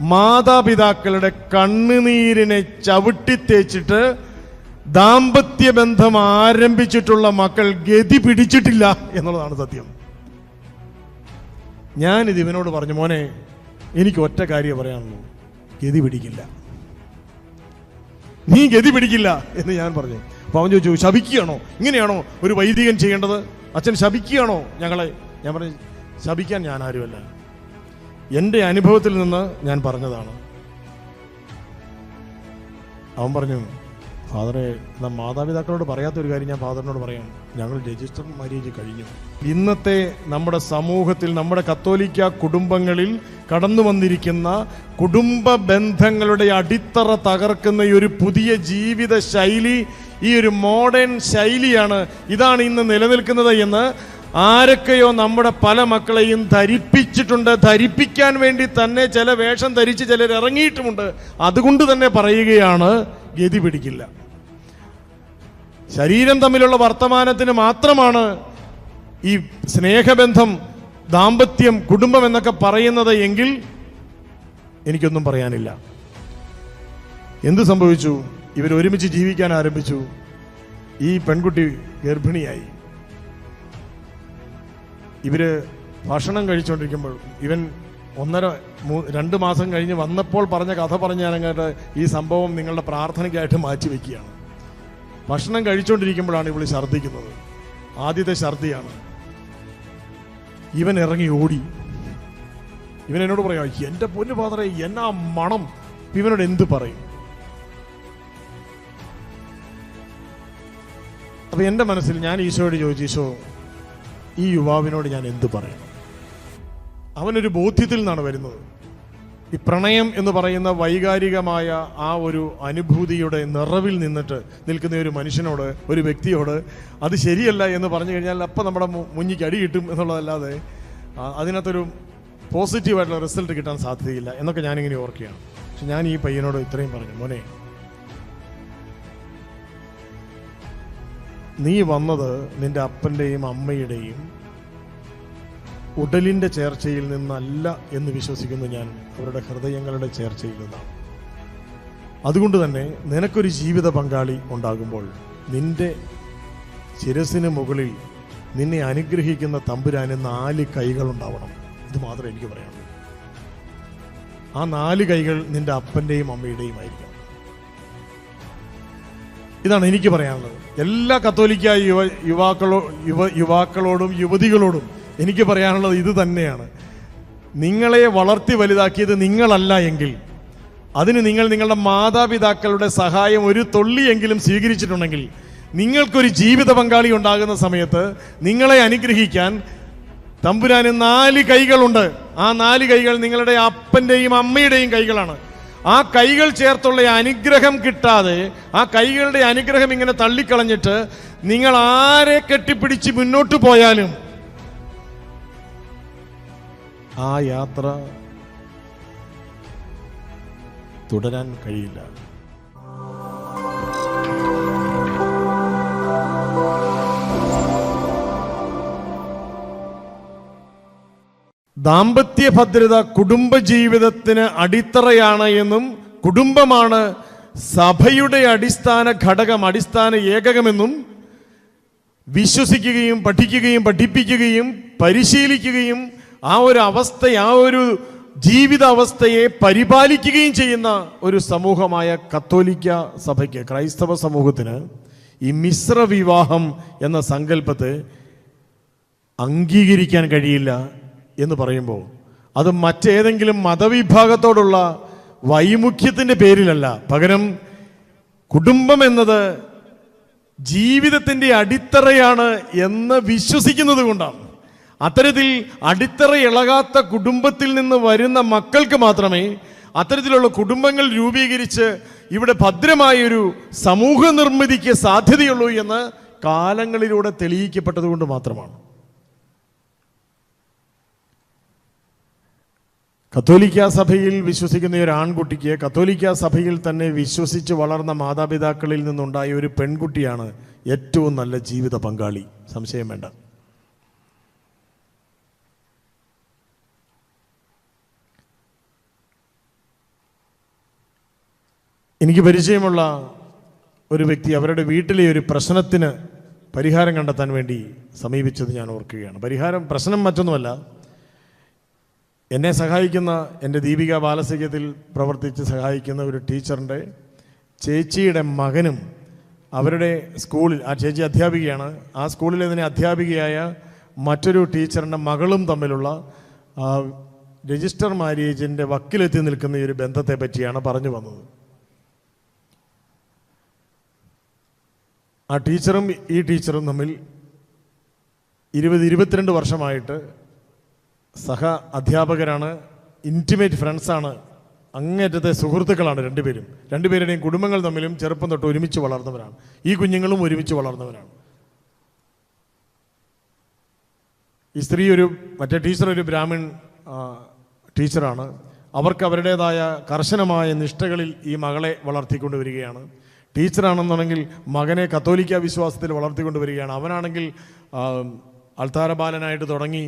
മാതാപിതാക്കളുടെ കണ്ണുനീരിനെ ചവിട്ടിത്തേച്ചിട്ട് ദാമ്പത്യ ബന്ധം ആരംഭിച്ചിട്ടുള്ള മക്കൾ ഗതി പിടിച്ചിട്ടില്ല എന്നുള്ളതാണ് സത്യം. ഞാനിത് ഇവനോട് പറഞ്ഞു മോനെ എനിക്ക് ഒറ്റ കാര്യം പറയാനുള്ളൂ. ഗതി പിടിക്കില്ല. നീ ഗതി പിടിക്കില്ല എന്ന് ഞാൻ പറഞ്ഞു. അപ്പൊ അവൻ ചോദിച്ചു ശപിക്കുകയാണോ? ഇങ്ങനെയാണോ ഒരു വൈദികൻ ചെയ്യേണ്ടത്? അച്ഛൻ ശപിക്കുകയാണോ? ഞങ്ങളെ ഞാൻ പറഞ്ഞു ശപിക്കാൻ ഞാൻ ആരുമല്ല. എന്റെ അനുഭവത്തിൽ നിന്ന് ഞാൻ പറഞ്ഞതാണ്. അവൻ പറഞ്ഞു ഫാദറെ നാം മാതാപിതാക്കളോട് പറയാത്ത ഒരു കാര്യം ഞാൻ ഫാദറിനോട് പറയാം. ഞങ്ങൾ രജിസ്റ്റർ മാര്യേജ് കഴിഞ്ഞു. ഇന്നത്തെ നമ്മുടെ സമൂഹത്തിൽ നമ്മുടെ കത്തോലിക്ക കുടുംബങ്ങളിൽ കടന്നു വന്നിരിക്കുന്ന കുടുംബ ബന്ധങ്ങളുടെ അടിത്തറ തകർക്കുന്ന ഈ ഒരു പുതിയ ജീവിത ശൈലി ഈ ഒരു മോഡേൺ ശൈലിയാണ് ഇതാണ് ഇന്ന് നിലനിൽക്കുന്നത് എന്ന് ആരൊക്കെയോ നമ്മുടെ പല മക്കളെയും ധരിപ്പിച്ചിട്ടുണ്ട്. ധരിപ്പിക്കാൻ വേണ്ടി തന്നെ ചില വേഷം ധരിച്ച് ചിലർ ഇറങ്ങിയിട്ടുമുണ്ട്. അതുകൊണ്ട് തന്നെ പറയുകയാണ് ഗതി പിടിക്കില്ല. ശരീരം തമ്മിലുള്ള വർത്തമാനത്തിന് മാത്രമാണ് ഈ സ്നേഹബന്ധം ദാമ്പത്യം കുടുംബം എന്നൊക്കെ പറയുന്നത് എങ്കിൽ എനിക്കൊന്നും പറയാനില്ല. എന്ത് സംഭവിച്ചു? ഇവർ ഒരുമിച്ച് ജീവിക്കാൻ ആരംഭിച്ചു. ഈ പെൺകുട്ടി ഗർഭിണിയായി. ഇവർ ഭക്ഷണം കഴിച്ചുകൊണ്ടിരിക്കുമ്പോൾ ഇവൻ ഒന്നര രണ്ട് മാസം കഴിഞ്ഞ് വന്നപ്പോൾ പറഞ്ഞ കഥ പറഞ്ഞ ഞാനങ്ങോട്ട് ഈ സംഭവം നിങ്ങളുടെ പ്രാർത്ഥനയ്ക്കായിട്ട് മാറ്റി വെക്കുകയാണ്. ഭക്ഷണം കഴിച്ചുകൊണ്ടിരിക്കുമ്പോഴാണ് ഇവൾ ഛർദ്ദിക്കുന്നത്. ആദ്യത്തെ ഛർദിയാണ് ഇവൻ ഇറങ്ങി ഓടി. ഇവൻ എന്നോട് പറയാം എന്റെ പൊന്നു പാത്ര എന്നാ മണം? ഇവനോട് എന്ത് പറയും? അപ്പൊ എന്റെ മനസ്സിൽ ഞാൻ ഈശോയോട് ചോദിച്ചു ഈശോ ഈ യുവാവിനോട് ഞാൻ എന്ത് പറയും അവനൊരു ബോധ്യത്തിൽ നിന്നാണ് വരുന്നത്. ഈ പ്രണയം എന്ന് പറയുന്ന വൈകാരികമായ ആ ഒരു അനുഭൂതിയുടെ നിറവിൽ നിന്നിട്ട് നിൽക്കുന്ന ഒരു മനുഷ്യനോട് ഒരു വ്യക്തിയോട് അത് ശരിയല്ല എന്ന് പറഞ്ഞു കഴിഞ്ഞാൽ അപ്പം നമ്മുടെ മുന്നിക്ക് അടി കിട്ടും എന്നുള്ളതല്ലാതെ അതിനകത്തൊരു പോസിറ്റീവായിട്ടുള്ള റിസൾട്ട് കിട്ടാൻ സാധ്യതയില്ല എന്നൊക്കെ ഞാനിങ്ങനെ ഓർക്കുകയാണ്. പക്ഷെ ഞാൻ ഈ പയ്യനോട് ഇത്രയും പറഞ്ഞു മോനെ നീ വന്നത് നിന്റെ അപ്പന്റെയും അമ്മയുടെയും ഉടലിന്റെ ചേർച്ചയിൽ നിന്നല്ല എന്ന് വിശ്വസിക്കുന്നു ഞാൻ അവരുടെ ഹൃദയങ്ങളുടെ ചേർച്ചയിൽ നിന്നാണ്. അതുകൊണ്ട് തന്നെ നിനക്കൊരു ജീവിത പങ്കാളി ഉണ്ടാകുമ്പോൾ നിന്റെ ശിരസിന് മുകളിൽ നിന്നെ അനുഗ്രഹിക്കുന്ന തമ്പുരാന് നാല് കൈകൾ ഉണ്ടാവണം. ഇത് മാത്രമേ എനിക്ക് പറയാനുള്ളൂ. ആ നാല് കൈകൾ നിന്റെ അപ്പന്റെയും അമ്മയുടെയും ആയിരിക്കണം. ഇതാണ് എനിക്ക് പറയാനുള്ളത്. എല്ലാ കത്തോലിക്ക യുവ യുവാക്കളോ യുവ യുവാക്കളോടും യുവതികളോടും എനിക്ക് പറയാനുള്ളത് ഇത് തന്നെയാണ്. നിങ്ങളെ വളർത്തി വലുതാക്കിയത് നിങ്ങളല്ല എങ്കിൽ അതിന് നിങ്ങൾ നിങ്ങളുടെ മാതാപിതാക്കളുടെ സഹായം ഒരു തൊള്ളിയെങ്കിലും സ്വീകരിച്ചിട്ടുണ്ടെങ്കിൽ നിങ്ങൾക്കൊരു ജീവിത പങ്കാളി ഉണ്ടാകുന്ന സമയത്ത് നിങ്ങളെ അനുഗ്രഹിക്കാൻ തമ്പുരാന് നാല് കൈകളുണ്ട്. ആ നാല് കൈകൾ നിങ്ങളുടെ അപ്പന്റെയും അമ്മയുടെയും കൈകളാണ്. ആ കൈകൾ ചേർത്തുള്ള അനുഗ്രഹം കിട്ടാതെ ആ കൈകളുടെ അനുഗ്രഹം ഇങ്ങനെ തള്ളിക്കളഞ്ഞിട്ട് നിങ്ങൾ ആരെ കെട്ടിപ്പിടിച്ച് മുന്നോട്ട് പോയാലും ആ യാത്ര തുടരാൻ കഴിയില്ല. ദാമ്പത്യ ഭദ്രത കുടുംബജീവിതത്തിന് അടിത്തറയാണ് എന്നും കുടുംബമാണ് സഭയുടെ അടിസ്ഥാന ഘടകം അടിസ്ഥാന ഏകകമെന്നും വിശ്വസിക്കുകയും പഠിക്കുകയും പഠിപ്പിക്കുകയും പരിശീലിക്കുകയും ആ ഒരു അവസ്ഥ ആ ഒരു ജീവിതാവസ്ഥയെ പരിപാലിക്കുകയും ചെയ്യുന്ന ഒരു സമൂഹമായ കത്തോലിക്ക സഭയ്ക്ക് ക്രൈസ്തവ സമൂഹത്തിന് ഈ മിശ്ര വിവാഹം എന്ന സങ്കല്പത്തെ അംഗീകരിക്കാൻ കഴിയില്ല. എന്ന് പറയുമ്പോൾ അത് മറ്റേതെങ്കിലും മതവിഭാഗത്തോടുള്ള വൈമുഖ്യത്തിന്റെ പേരിലല്ല. പകരം കുടുംബം എന്നത് ജീവിതത്തിന്റെ അടിത്തറയാണ് എന്ന് വിശ്വസിക്കുന്നത് കൊണ്ടാണ്. അത്തരത്തിൽ അടിത്തറ ഇളകാത്ത കുടുംബത്തിൽ നിന്ന് വരുന്ന മക്കൾക്ക് മാത്രമേ അത്തരത്തിലുള്ള കുടുംബങ്ങൾ രൂപീകരിച്ച് ഇവിടെ ഭദ്രമായൊരു സമൂഹ നിർമ്മിതിക്ക് സാധ്യതയുള്ളൂ എന്ന് കാലങ്ങളിലൂടെ തെളിയിക്കപ്പെട്ടതുകൊണ്ട് മാത്രമാണ്. കത്തോലിക്ക സഭയിൽ വിശ്വസിക്കുന്ന ഒരു ആൺകുട്ടിക്ക് കത്തോലിക്ക സഭയിൽ തന്നെ വിശ്വസിച്ച് വളർന്ന മാതാപിതാക്കളിൽ നിന്നുണ്ടായ ഒരു പെൺകുട്ടിയാണ് ഏറ്റവും നല്ല ജീവിത പങ്കാളി. സംശയം വേണ്ട. എനിക്ക് പരിചയമുള്ള ഒരു വ്യക്തി അവരുടെ വീട്ടിലെ ഒരു പ്രശ്നത്തിന് പരിഹാരം കണ്ടെത്താൻ വേണ്ടി സമീപിച്ചത് ഞാൻ ഓർക്കുകയാണ്. പരിഹാരം പ്രശ്നം മറ്റൊന്നുമല്ല. എന്നെ സഹായിക്കുന്ന എന്റെ ദീപിക ബാലസഖ്യത്തിൽ പ്രവർത്തിച്ച് സഹായിക്കുന്ന ഒരു ടീച്ചറിന്റെ ചേച്ചിയുടെ മകനും അവരുടെ സ്കൂളിൽ ആ ചേച്ചി അധ്യാപികയാണ്. ആ സ്കൂളിലെ തന്നെ അധ്യാപികയായ മറ്റൊരു ടീച്ചറിന്റെ മകളും തമ്മിലുള്ള രജിസ്റ്റർ മാരേജിന്റെ വക്കിലെത്തി നിൽക്കുന്ന ഈ ഒരു ബന്ധത്തെ പറ്റിയാണ് പറഞ്ഞു വന്നത്. ആ ടീച്ചറും ഈ ടീച്ചറും തമ്മിൽ ഇരുപത് ഇരുപത്തിരണ്ട് വർഷമായിട്ട് സഹ അധ്യാപകരാണ് ഇന്റിമേറ്റ് ഫ്രണ്ട്സാണ് അങ്ങേറ്റത്തെ സുഹൃത്തുക്കളാണ് രണ്ടുപേരും. രണ്ടുപേരുടെയും കുടുംബങ്ങൾ തമ്മിലും ചെറുപ്പം തൊട്ട് ഒരുമിച്ച് വളർന്നവരാണ്. ഈ കുഞ്ഞുങ്ങളും ഒരുമിച്ച് വളർന്നവരാണ്. ഈ സ്ത്രീ ഒരു മറ്റേ ടീച്ചർ ഒരു ബ്രാഹ്മിൺ ടീച്ചറാണ്. അവർക്ക് അവരുടേതായ കർശനമായ നിഷ്ഠകളിൽ ഈ മകളെ വളർത്തിക്കൊണ്ട് വരികയാണ് ടീച്ചറാണെന്നുണ്ടെങ്കിൽ മകനെ കത്തോലിക്ക വിശ്വാസത്തിൽ വളർത്തിക്കൊണ്ട് വരികയാണ് അവനാണെങ്കിൽ അൾത്താരബാലനായിട്ട് ബാലനായിട്ട് തുടങ്ങി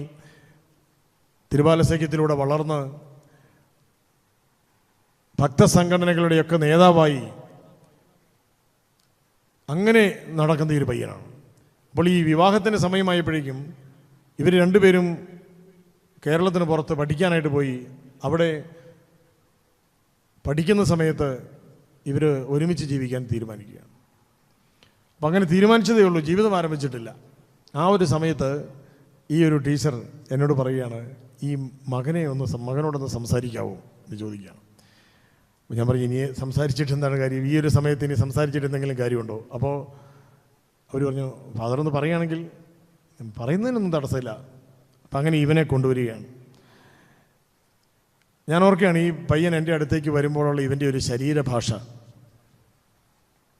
തിരുബാലസഖ്യത്തിലൂടെ വളർന്ന് ഭക്തസംഘടനകളുടെയൊക്കെ നേതാവായി അങ്ങനെ നടക്കുന്ന ഒരു പയ്യനാണ്. അപ്പോൾ ഈ വിവാഹത്തിന്റെ സമയമായപ്പോഴേക്കും ഇവർ രണ്ടുപേരും കേരളത്തിന് പുറത്ത് പഠിക്കാനായിട്ട് പോയി. അവിടെ പഠിക്കുന്ന സമയത്ത് ഇവർ ഒരുമിച്ച് ജീവിക്കാൻ തീരുമാനിക്കുകയാണ്. അപ്പം അങ്ങനെ തീരുമാനിച്ചതേ ഉള്ളൂ. ജീവിതം ആരംഭിച്ചിട്ടില്ല. ആ ഒരു സമയത്ത് ഈ ഒരു ടീച്ചർ എന്നോട് പറയുകയാണ് ഈ മകനെ ഒന്ന് മകനോടൊന്ന് സംസാരിക്കാവോ എന്ന് ചോദിക്കുകയാണ്. ഞാൻ പറഞ്ഞു ഇനി സംസാരിച്ചിട്ട് എന്താണ് കാര്യം? ഈ ഒരു സമയത്ത് ഇനി സംസാരിച്ചിട്ട് എന്തെങ്കിലും കാര്യമുണ്ടോ? അപ്പോൾ അവർ പറഞ്ഞു ഫാദർ ഒന്ന് പറയുകയാണെങ്കിൽ പറയുന്നതിനൊന്നും തടസ്സമില്ല. അപ്പം അങ്ങനെ ഇവനെ കൊണ്ടുവരികയാണ്. ഞാൻ ഓർക്കുകയാണ് ഈ പയ്യൻ എന്റെ അടുത്തേക്ക് വരുമ്പോഴുള്ള ഇവന്റെ ഒരു ശരീരഭാഷ.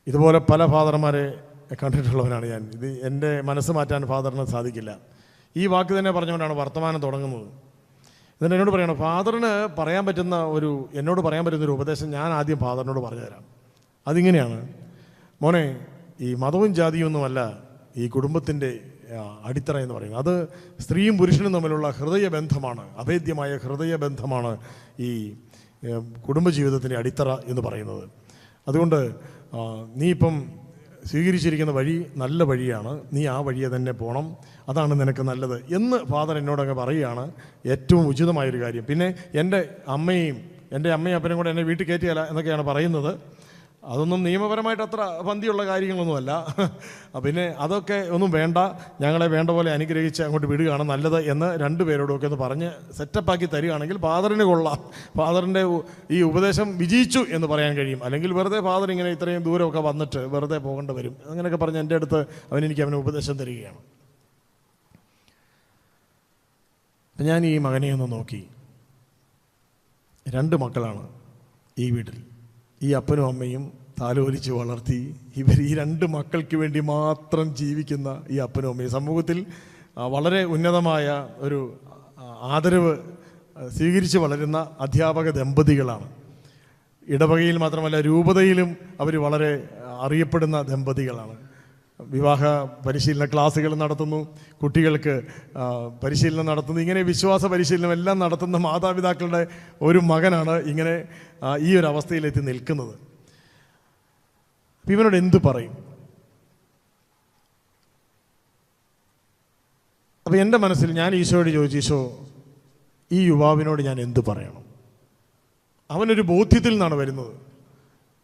ഇതുപോലെ പല ഫാദർമാരെ കണ്ടിട്ടുള്ളവനാണ് ഞാൻ. ഇത് എന്റെ മനസ്സ് മാറ്റാൻ ഫാദറിന് സാധിക്കില്ല. ഈ വാക്ക് തന്നെ പറഞ്ഞുകൊണ്ടാണ് വർത്തമാനം തുടങ്ങുന്നത്. എന്നിട്ട് എന്നോട് പറയണം ഫാദറിന് പറയാൻ പറ്റുന്ന ഒരു എന്നോട് പറയാൻ പറ്റുന്ന ഒരു ഉപദേശം ഞാൻ ആദ്യം ഫാദറിനോട് പറഞ്ഞു തരാം. അതിങ്ങനെയാണ്. മോനെ ഈ മതവും ജാതിയും ഒന്നുമല്ല ഈ കുടുംബത്തിന്റെ അടിത്തറ എന്ന് പറയുന്നത്. അത് സ്ത്രീയും പുരുഷനും തമ്മിലുള്ള ഹൃദയബന്ധമാണ് അഭേദ്യമായ ഹൃദയബന്ധമാണ് ഈ കുടുംബജീവിതത്തിന്റെ അടിത്തറ എന്ന് പറയുന്നത്. അതുകൊണ്ട് നീ ഇപ്പം സ്വീകരിച്ചിരിക്കുന്ന വഴി നല്ല വഴിയാണ്. നീ ആ വഴിയെ തന്നെ പോകണം അതാണ് നിനക്ക് നല്ലത്. എന്ന് ഫാദർ എന്നോടങ്ങ് പറയുകയാണ്. ഏറ്റവും ഉചിതമായൊരു കാര്യം. പിന്നെ എന്റെ അമ്മയും എന്റെ അമ്മയും അപ്പനും കൂടെ എന്നെ വീട്ടിൽ കയറ്റിയല്ല എന്നൊക്കെയാണ് പറയുന്നത്. അതൊന്നും നിയമപരമായിട്ട് അത്ര പന്തിയുള്ള കാര്യങ്ങളൊന്നുമല്ല. പിന്നെ അതൊക്കെ ഒന്നും വേണ്ട. ഞങ്ങളെ വേണ്ട പോലെ അനുഗ്രഹിച്ച് അങ്ങോട്ട് വിടുകയാണ് നല്ലത് എന്ന് രണ്ടുപേരോടൊക്കെ ഒന്ന് പറഞ്ഞ് സെറ്റപ്പാക്കി തരികയാണെങ്കിൽ ഫാദറിന് കൊള്ളാം. ഫാദറിന്റെ ഈ ഉപദേശം വിജയിച്ചു എന്ന് പറയാൻ കഴിയും. അല്ലെങ്കിൽ വെറുതെ ഫാദർ ഇങ്ങനെ ഇത്രയും ദൂരമൊക്കെ വന്നിട്ട് വെറുതെ പോകേണ്ടി വരും. അങ്ങനെയൊക്കെ പറഞ്ഞ് എന്റെ അടുത്ത് അവൻ എനിക്ക് അവന് ഉപദേശം തരികയാണ്. ഞാൻ ഈ മകനെ ഒന്ന് നോക്കി. രണ്ട് മക്കളാണ് ഈ വീട്ടിൽ. ഈ അപ്പനും അമ്മയും താലോലിച്ച് വളർത്തി ഇവർ ഈ രണ്ട് മക്കൾക്ക് വേണ്ടി മാത്രം ജീവിക്കുന്ന ഈ അപ്പനും അമ്മയും. സമൂഹത്തിൽ വളരെ ഉന്നതമായ ഒരു ആദരവ് സ്വീകരിച്ച് വളരുന്ന അധ്യാപക ദമ്പതികളാണ്. ഇടവകയിൽ മാത്രമല്ല രൂപതയിലും അവർ വളരെ അറിയപ്പെടുന്ന ദമ്പതികളാണ്. വിവാഹ പരിശീലന ക്ലാസ്സുകൾ നടത്തുന്നു കുട്ടികൾക്ക് പരിശീലനം നടത്തുന്നു. ഇങ്ങനെ വിശ്വാസ പരിശീലനം എല്ലാം നടത്തുന്ന മാതാപിതാക്കളുടെ ഒരു മകനാണ് ഇങ്ങനെ ഈ ഒരു അവസ്ഥയിലെത്തി നിൽക്കുന്നത്. ഇവനോട് എന്ത് പറയും? അപ്പം എന്റെ മനസ്സിൽ ഞാൻ ഈശോയോട് ചോദിച്ചു ഈശോ ഈ യുവാവിനോട് ഞാൻ എന്തു പറയണം? അവനൊരു ബോധ്യത്തിൽ നിന്നാണ് വരുന്നത്.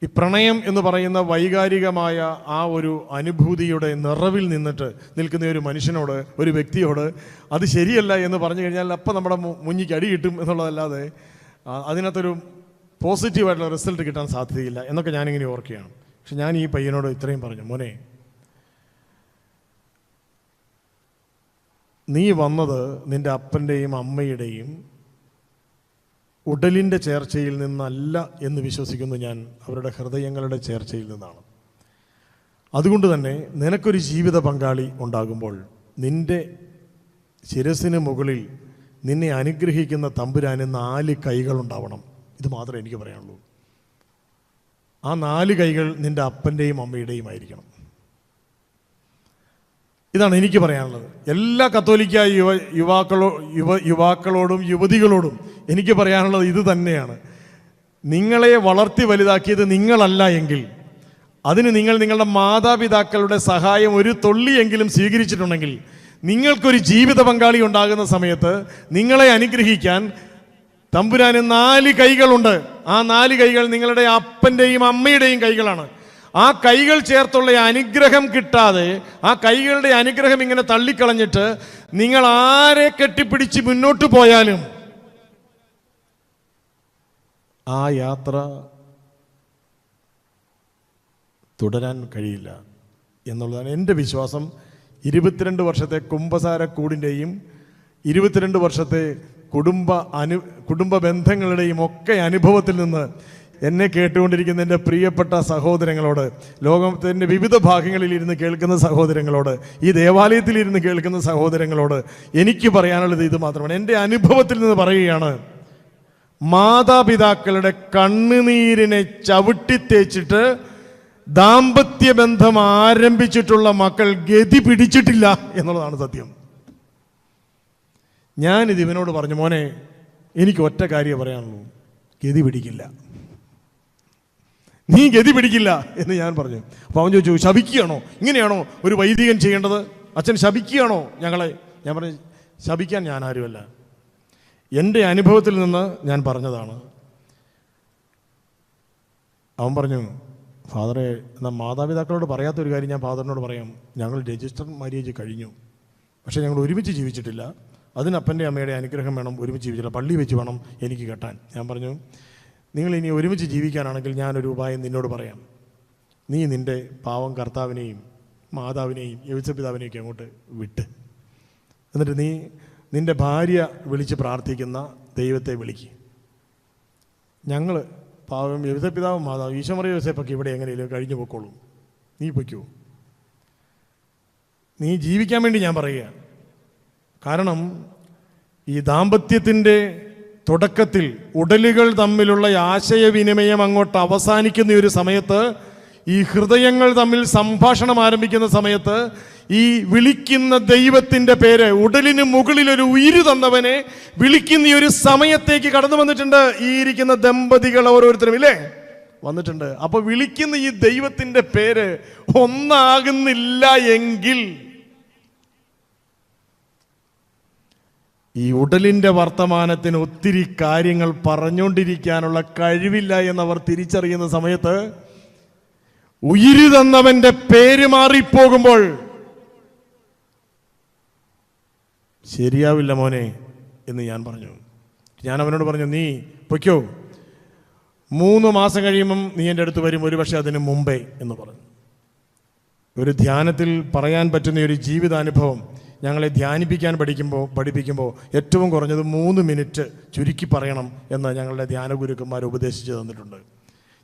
ഈ പ്രണയം എന്ന് പറയുന്ന വൈകാരികമായ ആ ഒരു അനുഭൂതിയുടെ നിറവിൽ നിന്നിട്ട് നിൽക്കുന്ന ഒരു മനുഷ്യനോട് ഒരു വ്യക്തിയോട് അത് ശരിയല്ല എന്ന് പറഞ്ഞു കഴിഞ്ഞാൽ അപ്പം നമ്മുടെ മുന്നിക്ക് അടി കിട്ടും എന്നുള്ളതല്ലാതെ അതിനകത്തൊരു പോസിറ്റീവായിട്ടുള്ള റിസൾട്ട് കിട്ടാൻ സാധ്യതയില്ല എന്നൊക്കെ ഞാനിങ്ങനെ ഓർക്കുകയാണ്. പക്ഷെ ഞാൻ ഈ പയ്യനോട് ഇത്രയും പറഞ്ഞു മോനെ നീ വന്നത് നിന്റെ അപ്പന്റെയും അമ്മയുടെയും ഉടലിന്റെ ചേർച്ചയിൽ നിന്നല്ല എന്ന് വിശ്വസിക്കുന്നു ഞാൻ. അവരുടെ ഹൃദയങ്ങളുടെ ചേർച്ചയിൽ നിന്നാണ്. അതുകൊണ്ട് തന്നെ നിനക്കൊരു ജീവിത പങ്കാളി ഉണ്ടാകുമ്പോൾ നിന്റെ ശിരസിന് മുകളിൽ നിന്നെ അനുഗ്രഹിക്കുന്ന തമ്പുരാന് നാല് കൈകളുണ്ടാവണം ഇത് മാത്രമേ എനിക്ക് പറയാനുള്ളൂ. ആ നാല് കൈകൾ നിന്റെ അപ്പന്റെയും അമ്മയുടെയും ആയിരിക്കണം. ഇതാണ് എനിക്ക് പറയാനുള്ളത്. എല്ലാ കത്തോലിക്ക യുവ യുവാക്കളോ യുവ യുവാക്കളോടും യുവതികളോടും എനിക്ക് പറയാനുള്ളത് ഇത് തന്നെയാണ്. നിങ്ങളെ വളർത്തി വലുതാക്കിയത് നിങ്ങളല്ല എങ്കിൽ അതിന് നിങ്ങൾ നിങ്ങളുടെ മാതാപിതാക്കളുടെ സഹായം ഒരു തൊള്ളിയെങ്കിലും സ്വീകരിച്ചിട്ടുണ്ടെങ്കിൽ നിങ്ങൾക്കൊരു ജീവിത പങ്കാളി ഉണ്ടാകുന്ന സമയത്ത് നിങ്ങളെ അനുഗ്രഹിക്കാൻ തമ്പുരാന് നാല് കൈകളുണ്ട്. ആ നാല് കൈകൾ നിങ്ങളുടെ അപ്പന്റെയും അമ്മയുടെയും കൈകളാണ്. ആ കൈകൾ ചേർത്തുള്ള അനുഗ്രഹം കിട്ടാതെ ആ കൈകളുടെ അനുഗ്രഹം ഇങ്ങനെ തള്ളിക്കളഞ്ഞിട്ട് നിങ്ങൾ ആരെ കെട്ടിപ്പിടിച്ച് മുന്നോട്ട് പോയാലും ആ യാത്ര തുടരാൻ കഴിയില്ല എന്നുള്ളതാണ് എന്റെ വിശ്വാസം. ഇരുപത്തിരണ്ട് വർഷത്തെ കുംഭസാരക്കൂടിന്റെയും ഇരുപത്തിരണ്ട് വർഷത്തെ കുടുംബ അനു കുടുംബ ബന്ധങ്ങളുടെയും ഒക്കെ അനുഭവത്തിൽ നിന്ന് എന്നെ കേട്ടുകൊണ്ടിരിക്കുന്ന എന്റെ പ്രിയപ്പെട്ട സഹോദരങ്ങളോട് ലോകത്തിന്റെ വിവിധ ഭാഗങ്ങളിൽ ഇരുന്ന് കേൾക്കുന്ന സഹോദരങ്ങളോട് ഈ ദേവാലയത്തിൽ ഇരുന്ന് കേൾക്കുന്ന സഹോദരങ്ങളോട് എനിക്ക് പറയാനുള്ളത് ഇത് മാത്രമാണ്. എന്റെ അനുഭവത്തിൽ നിന്ന് പറയുകയാണ് മാതാപിതാക്കളുടെ കണ്ണുനീരിനെ ചവിട്ടിത്തേച്ചിട്ട് ദാമ്പത്യ ബന്ധം ആരംഭിച്ചിട്ടുള്ള മക്കൾ ഗതി പിടിച്ചിട്ടില്ല എന്നുള്ളതാണ് സത്യം. ഞാനിത് ഇവനോട് പറഞ്ഞു മോനെ എനിക്ക് ഒറ്റ കാര്യം പറയാനുള്ളൂ. ഗതി പിടിക്കില്ല. നീ ഗതി പിടിക്കില്ല എന്ന് ഞാൻ പറഞ്ഞു. അപ്പോൾ അവൻ ചോദിച്ചു ശപിക്കുകയാണോ? ഇങ്ങനെയാണോ ഒരു വൈദികൻ ചെയ്യേണ്ടത്? അച്ഛൻ ശപിക്കുകയാണോ ഞങ്ങളെ? ഞാൻ പറഞ്ഞു ശപിക്കാൻ ഞാൻ ആരുമല്ല. എന്റെ അനുഭവത്തിൽ നിന്ന് ഞാൻ പറഞ്ഞതാണ്. അവൻ പറഞ്ഞു ഫാദറെ എന്നാൽ മാതാപിതാക്കളോട് പറയാത്തൊരു കാര്യം ഞാൻ ഫാദറിനോട് പറയാം. ഞങ്ങൾ രജിസ്റ്റർ മാര്യേജ് കഴിഞ്ഞു. പക്ഷേ ഞങ്ങൾ ഒരുമിച്ച് ജീവിച്ചിട്ടില്ല. അതിന് അപ്പന്റെ അമ്മയുടെ അനുഗ്രഹം വേണം. ഒരുമിച്ച് ജീവിച്ചില്ല. പള്ളി വെച്ച് വേണം എനിക്ക് കെട്ടാൻ. ഞാൻ പറഞ്ഞു നിങ്ങൾ ഇനി ഒരുമിച്ച് ജീവിക്കാനാണെങ്കിൽ ഞാനൊരു ഉപായം നിന്നോട് പറയാം. നീ നിന്റെ പാവം കർത്താവിനെയും മാതാവിനെയും യവിസപിതാവിനെയൊക്കെ അങ്ങോട്ട് വിട്ട്. എന്നിട്ട് നീ നിന്റെ ഭാര്യ വിളിച്ച് പ്രാർത്ഥിക്കുന്ന ദൈവത്തെ വിളിക്കുക ഞങ്ങൾ പാവം യവിസപിതാവും മാതാവും ഈശോമറിയ യോസേപ്പൊക്കെ ഇവിടെ എങ്ങനെയല്ലോ കഴിഞ്ഞു പൊക്കോളൂ. നീ പൊയ്ക്കോ. നീ ജീവിക്കാൻ വേണ്ടി ഞാൻ പറയുക കാരണം ഈ ദാമ്പത്യത്തിന്റെ തുടക്കത്തിൽ ഉടലുകൾ തമ്മിലുള്ള ആശയവിനിമയം അങ്ങോട്ട് അവസാനിക്കുന്ന ഒരു സമയത്ത് ഈ ഹൃദയങ്ങൾ തമ്മിൽ സംഭാഷണം ആരംഭിക്കുന്ന സമയത്ത് ഈ വിളിക്കുന്ന ദൈവത്തിന്റെ പേര് ഉടലിന് മുകളിൽ ഒരു ഉയിര് തന്നവനെ വിളിക്കുന്ന ഈ ഒരു സമയത്തേക്ക് കടന്നു വന്നിട്ടുണ്ട്. ഈ ഇരിക്കുന്ന ദമ്പതികൾ ഓരോരുത്തരും ഇല്ലേ? വന്നിട്ടുണ്ട്. അപ്പൊ വിളിക്കുന്ന ഈ ദൈവത്തിന്റെ പേര് ഒന്നാകുന്നില്ല എങ്കിൽ ഈ ഉടലിന്റെ വർത്തമാനത്തിന് ഒത്തിരി കാര്യങ്ങൾ പറഞ്ഞുകൊണ്ടിരിക്കാനുള്ള കഴിവില്ല എന്നവർ തിരിച്ചറിയുന്ന സമയത്ത് ഉയിര് തന്നവന്റെ പേര് മാറിപ്പോകുമ്പോൾ ശരിയാവില്ല മോനെ എന്ന് ഞാൻ പറഞ്ഞു. ഞാൻ അവനോട് പറഞ്ഞു നീ പൊയ്ക്കോ. മൂന്ന് മാസം കഴിയുമ്പം നീ എന്റെ അടുത്ത് വരും. ഒരുപക്ഷെ അതിന് മുമ്പേ എന്ന് പറഞ്ഞു. ഒരു ധ്യാനത്തിൽ പറയാൻ പറ്റുന്ന ഒരു ജീവിതാനുഭവം ഞങ്ങളെ ധ്യാനിപ്പിക്കാൻ പഠിക്കുമ്പോൾ പഠിപ്പിക്കുമ്പോൾ ഏറ്റവും കുറഞ്ഞത് മൂന്ന് മിനിറ്റ് ചുരുക്കി പറയണം എന്ന് ഞങ്ങളുടെ ധ്യാന ഗുരുക്കന്മാർ ഉപദേശിച്ച് തന്നിട്ടുണ്ട്.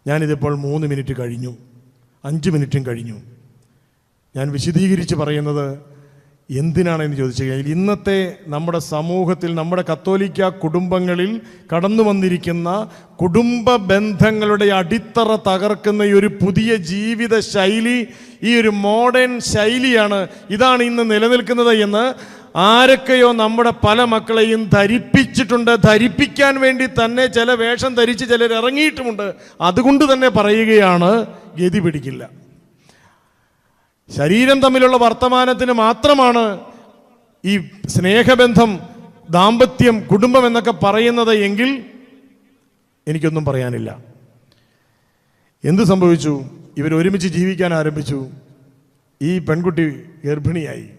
ഞാനിതിപ്പോൾ മൂന്ന് മിനിറ്റ് കഴിഞ്ഞു. അഞ്ച് മിനിറ്റും കഴിഞ്ഞു. ഞാൻ വിശദീകരിച്ച് പറയുന്നത് എന്തിനാണെന്ന് ചോദിച്ചു കഴിഞ്ഞാൽ ഇന്നത്തെ നമ്മുടെ സമൂഹത്തിൽ നമ്മുടെ കത്തോലിക്ക കുടുംബങ്ങളിൽ കടന്നു വന്നിരിക്കുന്ന കുടുംബ ബന്ധങ്ങളുടെ അടിത്തറ തകർക്കുന്ന ഈ ഒരു പുതിയ ജീവിത ശൈലി ഈ ഒരു മോഡേൺ ശൈലിയാണ് ഇതാണ് ഇന്ന് നിലനിൽക്കുന്നത് എന്ന് ആരൊക്കെയോ നമ്മുടെ പല മക്കളെയും ധരിപ്പിച്ചിട്ടുണ്ട്. ധരിപ്പിക്കാൻ വേണ്ടി തന്നെ ചില വേഷം ധരിച്ച് ചിലർ ഇറങ്ങിയിട്ടുമുണ്ട്. അതുകൊണ്ട് തന്നെ പറയുകയാണ് ഗതി പിടിക്കില്ല. ശരീരം തമ്മിലുള്ള വർത്തമാനത്തിന് മാത്രമാണ് ഈ സ്നേഹബന്ധം ദാമ്പത്യം കുടുംബം എന്നൊക്കെ പറയുന്നത് എങ്കിൽ എനിക്കൊന്നും പറയാനില്ല. എന്ത് സംഭവിച്ചു? ഇവർ ഒരുമിച്ച് ജീവിക്കാൻ ആരംഭിച്ചു. ഈ പെൺകുട്ടി ഗർഭിണിയായി.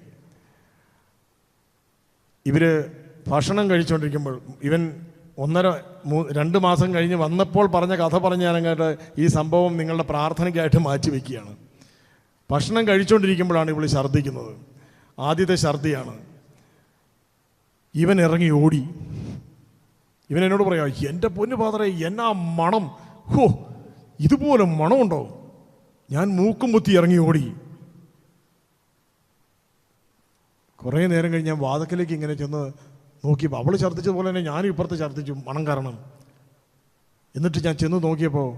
ഇവർ ഭക്ഷണം കഴിച്ചുകൊണ്ടിരിക്കുമ്പോൾ ഇവൻ ഒന്നര രണ്ട് മാസം കഴിഞ്ഞ് വന്നപ്പോൾ പറഞ്ഞ കഥ പറഞ്ഞ് ഞാനങ്ങോട്ട് ഈ സംഭവം നിങ്ങളുടെ പ്രാർത്ഥനയ്ക്കായിട്ട് മാറ്റി വയ്ക്കുകയാണ് ഭക്ഷണം കഴിച്ചുകൊണ്ടിരിക്കുമ്പോഴാണ് ഇവിടെ ഛർദ്ദിക്കുന്നത്. ആദ്യത്തെ ഛർദ്ദിയാണ്. ഇവൻ ഇറങ്ങി ഓടി. ഇവൻ എന്നോട് പറയാ എന്റെ പൊന്നു പാത്ര എന്നാ മണം? ഹോ ഇതുപോലെ മണമുണ്ടോ? ഞാൻ മൂക്കും കുത്തി ഇറങ്ങി ഓടി. കുറേ നേരം കഴിഞ്ഞ് ഞാൻ വാതക്കലേക്ക് ഇങ്ങനെ ചെന്ന് നോക്കിയപ്പോൾ അവൾ ഛർദ്ദിച്ചതുപോലെ തന്നെ ഞാനും ഇപ്പുറത്ത് ഛർദ്ദിച്ചു മണം കാരണം. എന്നിട്ട് ഞാൻ ചെന്ന് നോക്കിയപ്പോൾ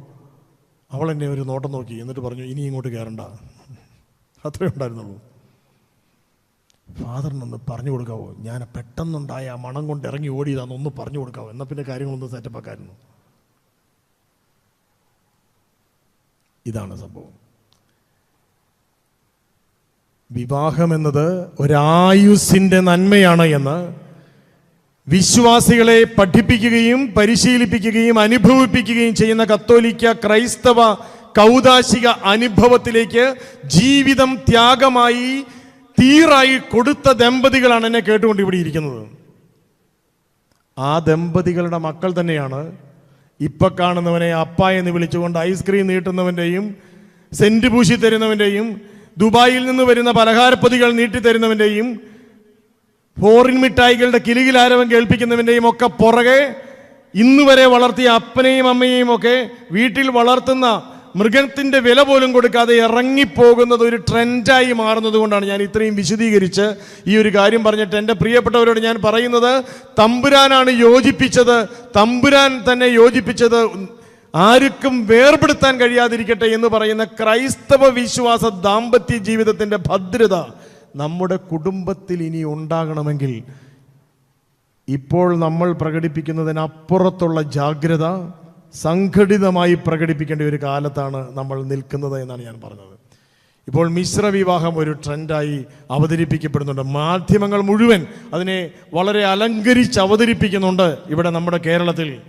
അവൾ എന്നെ ഒരു നോട്ടം നോക്കി എന്നിട്ട് പറഞ്ഞു ഇനി ഇങ്ങോട്ട് കയറണ്ട അത്രേ ഉണ്ടായിരുന്നുള്ളൂ. ഫാദറിനൊന്ന് പറഞ്ഞു കൊടുക്കാവോ? ഞാൻ പെട്ടെന്നുണ്ടായ ആ മണം കൊണ്ട് ഇറങ്ങി ഓടിയതാന്ന് ഒന്ന് പറഞ്ഞു കൊടുക്കാവോ? എന്നാൽ പിന്നെ കാര്യങ്ങളൊന്ന് സെറ്റപ്പാക്കായിരുന്നു ഇതാണ് സംഭവം. വിവാഹമെന്നത് ഒരായുസിന്റെ നന്മയാണ് എന്ന് വിശ്വാസികളെ പഠിപ്പിക്കുകയും പരിശീലിപ്പിക്കുകയും അനുഭവിപ്പിക്കുകയും ചെയ്യുന്ന കത്തോലിക്ക ക്രൈസ്തവ കൗതാശിക അനുഭവത്തിലേക്ക് ജീവിതം ത്യാഗമായി തീറായി കൊടുത്ത ദമ്പതികളാണ് എന്നെ കേട്ടുകൊണ്ട് ഇവിടെ ഇരിക്കുന്നത്. ആ ദമ്പതികളുടെ മക്കൾ തന്നെയാണ് ഇപ്പൊ കാണുന്നവനെ അപ്പ എന്ന് വിളിച്ചുകൊണ്ട് ഐസ്ക്രീം നീട്ടുന്നവന്റെയും സെന്റ് പൂശി തരുന്നവന്റെയും ദുബായിൽ നിന്ന് വരുന്ന പലഹാരപ്പൊതികൾ നീട്ടി തരുന്നവന്റെയും ഫോറിൻ മിഠായികളുടെ കിലുകിലാരവം കേൾപ്പിക്കുന്നവന്റെയും ഒക്കെ പുറകെ ഇന്ന് വരെ വളർത്തിയ അപ്പനെയും അമ്മയെയും ഒക്കെ വീട്ടിൽ വളർത്തുന്ന മൃഗത്തിന്റെ വില പോലും കൊടുക്കാതെ ഇറങ്ങിപ്പോകുന്നത് ഒരു ട്രെൻഡായി മാറുന്നത് കൊണ്ടാണ് ഞാൻ ഇത്രയും വിശദീകരിച്ച് ഈ ഒരു കാര്യം പറഞ്ഞിട്ട് എന്റെ പ്രിയപ്പെട്ടവരോട് ഞാൻ പറയുന്നത്. തമ്പുരാനാണ് യോജിപ്പിച്ചത്. തമ്പുരാൻ തന്നെ യോജിപ്പിച്ചത്. ആർക്കും വേർപെടുത്താൻ കഴിയാതിരിക്കട്ടെ എന്ന് പറയുന്ന ക്രൈസ്തവ വിശ്വാസ ദാമ്പത്യ ജീവിതത്തിന്റെ ഭദ്രത. നമ്മുടെ കുടുംബത്തിൽ ഇനി ഉണ്ടാകണമെങ്കിൽ ഇപ്പോൾ നമ്മൾ പ്രകടിപ്പിക്കുന്നതിനപ്പുറത്തുള്ള ജാഗ്രത സംഘടിതമായി പ്രകടിപ്പിക്കേണ്ട ഒരു കാലത്താണ് നമ്മൾ നിൽക്കുന്നത് എന്നാണ് ഞാൻ പറഞ്ഞത്. ഇപ്പോൾ മിശ്ര വിവാഹം ഒരു ട്രെൻഡായി അവതരിപ്പിക്കപ്പെടുന്നുണ്ട്. മാധ്യമങ്ങൾ മുഴുവൻ അതിനെ വളരെ അലങ്കരിച്ച് അവതരിപ്പിക്കുന്നുണ്ട് ഇവിടെ നമ്മുടെ കേരളത്തിൽ.